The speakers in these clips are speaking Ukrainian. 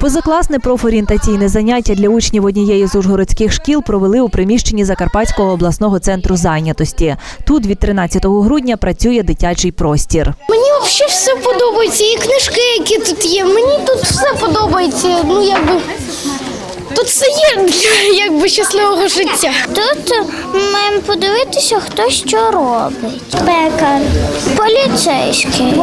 Позакласне профорієнтаційне заняття для учнів однієї з ужгородських шкіл провели у приміщенні Закарпатського обласного центру зайнятості. Тут від 13 грудня працює дитячий простір. Мені взагалі все подобається. І книжки, які тут є. Мені тут все подобається. Ну якби тут все є для якби щасливого життя. Тут маємо подивитися, хто що робить. Пекар, поліцейський,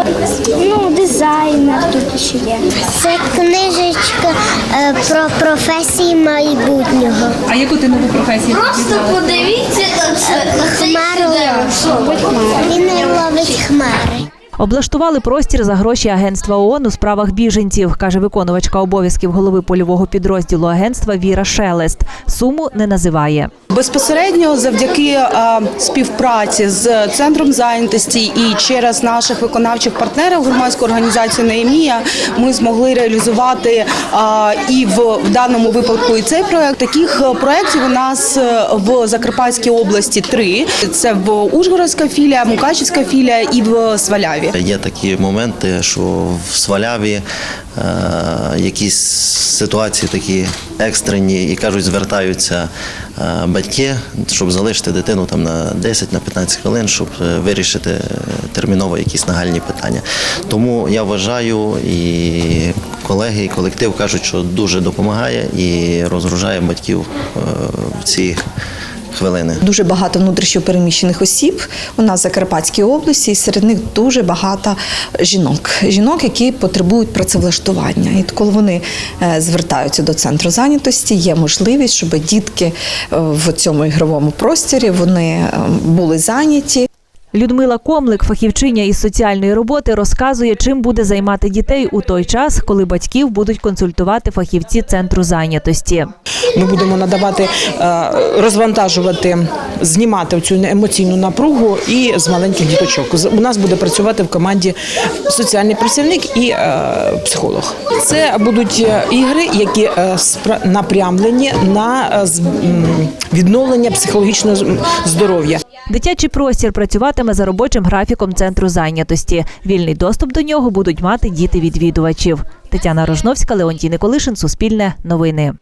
ну, дизайнер тут ще є. Це книжечка е, про професії майбутнього. А яку ти нову професію? Просто подивіться на це. Хмару він ловить хмари. Облаштували простір за гроші агентства ООН у справах біженців, каже виконувачка обов'язків голови польового підрозділу агентства Віра Шелест. Суму не називає. Безпосередньо завдяки е, співпраці з центром зайнятості і через наших виконавчих партнерів громадську організацію Неємія ми змогли реалізувати е, і в, даному випадку і цей проект. Таких е, проєктів у нас в Закарпатській області три: це в Ужгородська філія, Мукачівська філія і в Сваляві. Є такі моменти, що в Сваляві е, якісь ситуації такі екстрені і кажуть, звертаються е, батьки, щоб залишити дитину там на 10 на 15 хвилин, щоб е, вирішити е, терміново якісь нагальні питання. Тому я вважаю і колеги, і колектив кажуть, що дуже допомагає і розгружає батьків е, в ці хвилини. Дуже багато внутрішньопереміщених осіб у нас в Закарпатській області, і серед них дуже багато жінок. Жінок, які потребують працевлаштування. І коли вони е, звертаються до центру зайнятості, є можливість, щоб дітки е, в цьому ігровому просторі вони е, були зайняті. Людмила Комлик, фахівчиня із соціальної роботи, розказує, чим буде займати дітей у той час, коли батьків будуть консультувати фахівці центру зайнятості. Ми будемо надавати, е, розвантажувати, знімати цю емоційну напругу і з маленьких діточок. У нас буде працювати в команді соціальний працівник і е, психолог. Це будуть е, ігри, які напрямлені на відновлення психологічного здоров'я. Дитячий простір працюватиме за робочим графіком центру зайнятості. Вільний доступ до нього будуть мати діти відвідувачів. Тетяна Рожновська, Леонтій Николишин, Суспільне новини.